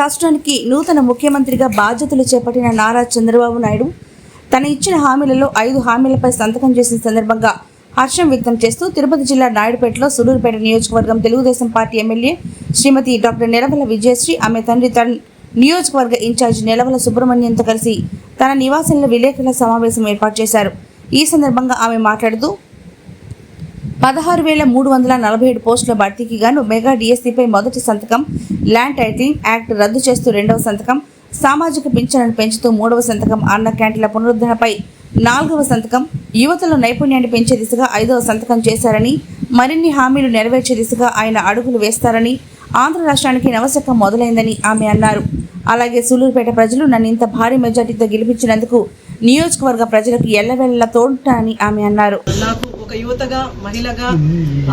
రాష్ట్రానికి నూతన ముఖ్యమంత్రిగా బాధ్యతలు చేపట్టిన నారా చంద్రబాబు నాయుడు తన ఇచ్చిన హామీలలో ఐదు హామీలపై సంతకం చేసిన సందర్భంగా హర్షం వ్యక్తం చేస్తూ తిరుపతి జిల్లా నాయుడుపేటలో సులూరుపేట నియోజకవర్గం Telugu Desam party MLA Srimati doctor Nelavala Vijayasree ఆమె తండ్రి తన నియోజకవర్గ ఇన్ఛార్జి నిలవల సుబ్రహ్మణ్యంతో కలిసి తన నివాసంలో విలేకరుల సమావేశం ఏర్పాటు చేశారు. ఈ సందర్భంగా ఆమె మాట్లాడుతూ పదహారు వేల మూడు వందల నలభై ఏడు పోస్టుల భర్తీకి గాను మెగా డిఎస్సిపై మొదటి సంతకం ల్యాండ్ టైటిలింగ్ యాక్ట్ రద్దు చేస్తూ రెండవ సంతకం సామాజిక పింఛన్లను పెంచుతూ మూడవ సంతకం అన్న క్యాంటీన్ల పునరుద్ధరణపై నాలుగవ సంతకం యువతలో నైపుణ్యాన్ని పెంచే దిశగా ఐదవ సంతకం చేశారని మరిన్ని హామీలు నెరవేర్చే దిశగా ఆయన అడుగులు వేస్తారని ఆంధ్ర రాష్ట్రానికి నవశకం మొదలైందని ఆమె అన్నారు. అలాగే సూలూరుపేట ప్రజలు నన్ను ఇంత భారీ మెజార్టీతో గెలిపించినందుకు నియోజకవర్గ ప్రజలకు ఎల్లవెల్ల అని ఆమె అన్నారు. నాకు ఒక యువతగా మహిళగా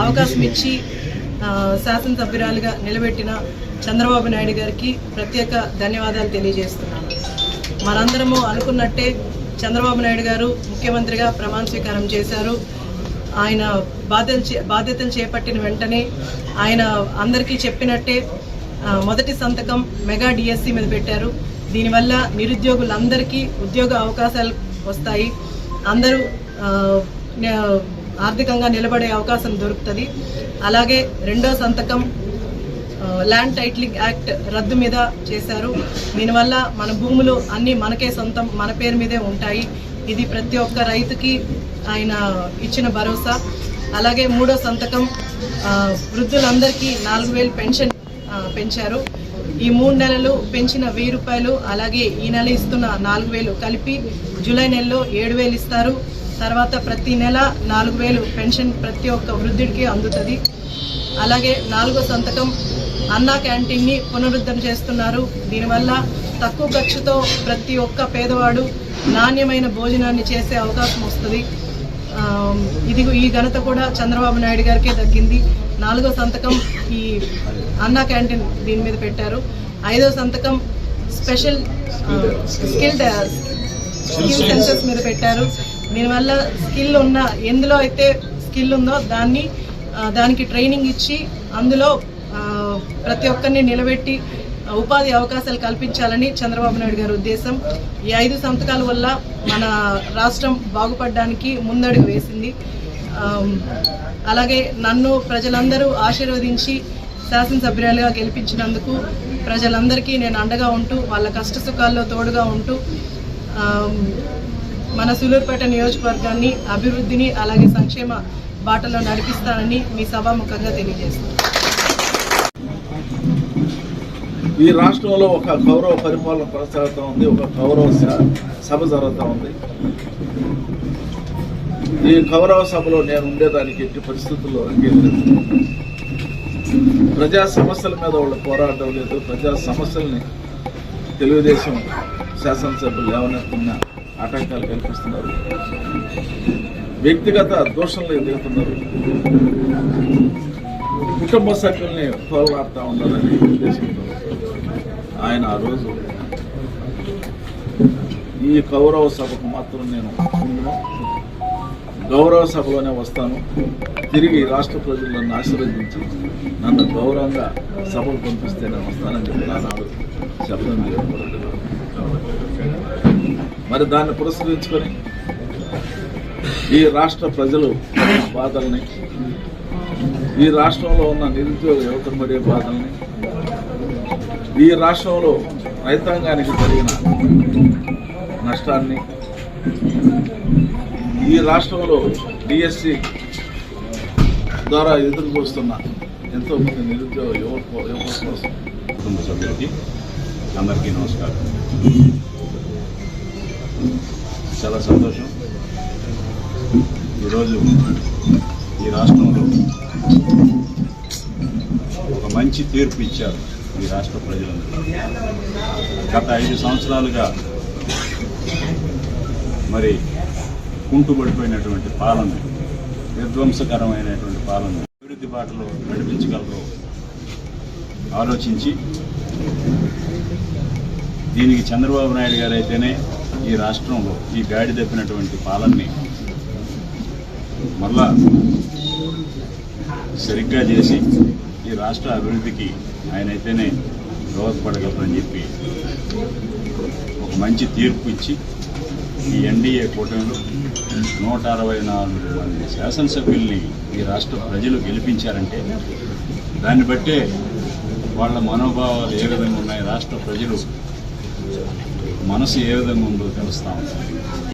అవకాశం ఇచ్చి శాసనసభ్యురాలుగా నిలబెట్టిన చంద్రబాబు నాయుడు గారికి ప్రత్యేక ధన్యవాదాలు తెలియజేస్తున్నాను. మనందరము అనుకున్నట్టే చంద్రబాబు నాయుడు గారు ముఖ్యమంత్రిగా ప్రమాణ స్వీకారం చేశారు. ఆయన బాధ్యతలు చే- బాధ్యతలు చేపట్టిన వెంటనే ఆయన అందరికీ చెప్పినట్టే మొదటి సంతకం మెగా డిఎస్సి మీద పెట్టారు. దీనివల్ల నిరుద్యోగులందరికీ ఉద్యోగ అవకాశాలు వస్తాయి. అందరూ ఆర్థికంగా నిలబడే అవకాశం దొరుకుతుంది. అలాగే రెండో సంతకం ల్యాండ్ టైటిలింగ్ యాక్ట్ రద్దు మీద చేశారు. దీనివల్ల మన భూములు అన్నీ మనకే సొంతం మన పేరు మీదే ఉంటాయి. ఇది ప్రతి ఒక్క రైతుకి ఆయన ఇచ్చిన భరోసా. అలాగే మూడో సంతకం వృద్ధులందరికీ నాలుగు వేలు పెన్షన్ పెంచారు. ఈ మూడు నెలలు పెంచిన వెయ్యి రూపాయలు అలాగే ఈ నెల ఇస్తున్న నాలుగు వేలు కలిపి జూలై నెలలో ఏడు వేలు ఇస్తారు. తర్వాత ప్రతి నెల నాలుగు వేలు పెన్షన్ ప్రతి ఒక్క వృద్ధుడికి అందుతుంది. అలాగే నాలుగో సంతకం అన్నా క్యాంటీన్ని పునరుద్ధరణ చేస్తున్నారు. దీనివల్ల తక్కువ ఖర్చుతో ప్రతి ఒక్క పేదవాడు నాణ్యమైన భోజనాన్ని చేసే అవకాశం వస్తుంది. ఇది ఈ ఘనత కూడా చంద్రబాబు నాయుడు గారికే దక్కింది. నాలుగో సంతకం ఈ అన్నా క్యాంటీన్ దీని మీద పెట్టారు. ఐదో సంతకం స్పెషల్ స్కిల్ స్కిల్ సెన్సెస్ మీద పెట్టారు. దీని వల్ల స్కిల్ ఉన్న ఎందులో అయితే స్కిల్ ఉందో దాన్ని దానికి ట్రైనింగ్ ఇచ్చి అందులో ప్రతి ఒక్కరిని నిలబెట్టి ఉపాధి అవకాశాలు కల్పించాలని చంద్రబాబు నాయుడు గారి ఉద్దేశం. ఈ ఐదు సంతకాల వల్ల మన రాష్ట్రం బాగుపడడానికి ముందడుగు వేసింది. అలాగే నన్ను ప్రజలందరూ ఆశీర్వదించి శాసనసభ్యురాలుగా గెలిపించినందుకు ప్రజలందరికీ నేను అండగా ఉంటూ వాళ్ళ కష్ట సుఖాల్లో తోడుగా ఉంటూ మన సులూరుపేట నియోజకవర్గాన్ని అభివృద్ధిని అలాగే సంక్షేమ బాటలో నడిపిస్తానని మీ సభాముఖంగా తెలియజేస్తున్నాను ఈ రాష్ట్రంలో ఒక గౌరవ పరిపాలన కొనసాగుతూ ఉంది ఒక గౌరవ స- సభ జరుగుతూ ఉంది. ఈ గౌరవ సభలో నేను ఉండేదానికి ఎట్టి పరిస్థితుల్లో అంగీకరించను ప్రజా సమస్యల మీద వాళ్ళు పోరాడడం లేదు ప్రజా సమస్యల్ని తెలుగుదేశం శాసనసభ్యులు లేవనెత్తున్నారు ఆటంకాలు కల్పిస్తున్నారు వ్యక్తిగత దోషంలో ఎదుగుతున్నారు కుటుంబ సభ్యుల్ని పోరాడుతూ ఉన్నారని ఉద్దేశంతో ఆయన ఆ రోజు ఈ గౌరవ సభకు మాత్రం నేను గౌరవ సభలోనే వస్తాను. తిరిగి రాష్ట్ర ప్రజలు నన్ను ఆశీర్వదించి నన్ను గౌరవంగా సభకు పంపిస్తే నేను వస్తానని చెప్పి నాడు శబ్దం చేయకూడదు మరి దాన్ని పురస్కరించుకొని ఈ రాష్ట్ర ప్రజలు బాధల్ని ఈ రాష్ట్రంలో ఉన్న నిరుద్యోగ యువతను పడే బాధల్ని ఈ రాష్ట్రంలో రైతాంగానికి జరిగిన నష్టాన్ని ఈ రాష్ట్రంలో డిఎస్సి ద్వారా ఎదుర్కొస్తున్న ఎంతోమంది ఎంతో మంది నిరుద్యోగ యువత యువత కోసం. కుటుంబ సభ్యులకి అందరికీ నమస్కారం. చాలా సంతోషం. ఈరోజు ఈ రాష్ట్రంలో ఒక మంచి తీర్పు ఇచ్చారు ఈ రాష్ట్ర ప్రజలందరూ. గత ఐదు సంవత్సరాలుగా మరి కుంటుపడిపోయినటువంటి పాలన విధ్వంసకరమైనటువంటి పాలన అభివృద్ధి బాటలో నడిపించగలరు ఆలోచించి దీనికి చంద్రబాబు నాయుడు గారు అయితేనే ఈ రాష్ట్రంలో ఈ గాడి తప్పినటువంటి పాలనని మళ్ళా సరిగ్గా చేసి ఈ రాష్ట్ర అభివృద్ధికి ఆయన అయితేనే దోహదపడగలరని చెప్పి ఒక మంచి తీర్పు ఇచ్చి ఈ ఎన్డీఏ కూటమిలో నూట అరవై నాలుగు మంది శాసనసభ్యుల్ని ఈ రాష్ట్ర ప్రజలు గెలిపించారంటే దాన్ని బట్టే వాళ్ళ మనోభావాలు ఏ విధంగా ఉన్నాయి రాష్ట్ర ప్రజలు మనసు ఏ విధంగా ఉందో తెలుస్తా.